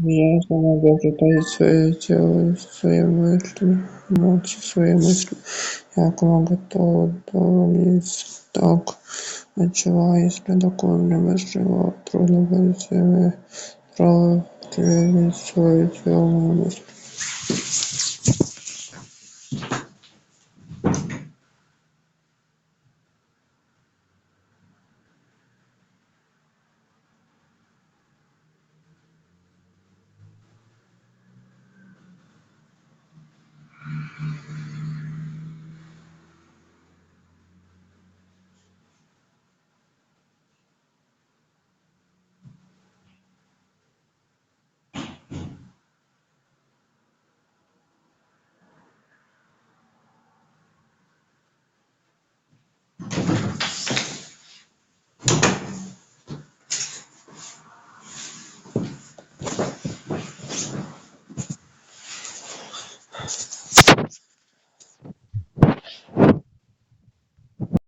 Я сама читать свои тело, свои мысли, молча свои мысли. Як могу то удовлетворить так, отчего, если доконно мыслимо, трудно будет себе проверить свою темную мысль.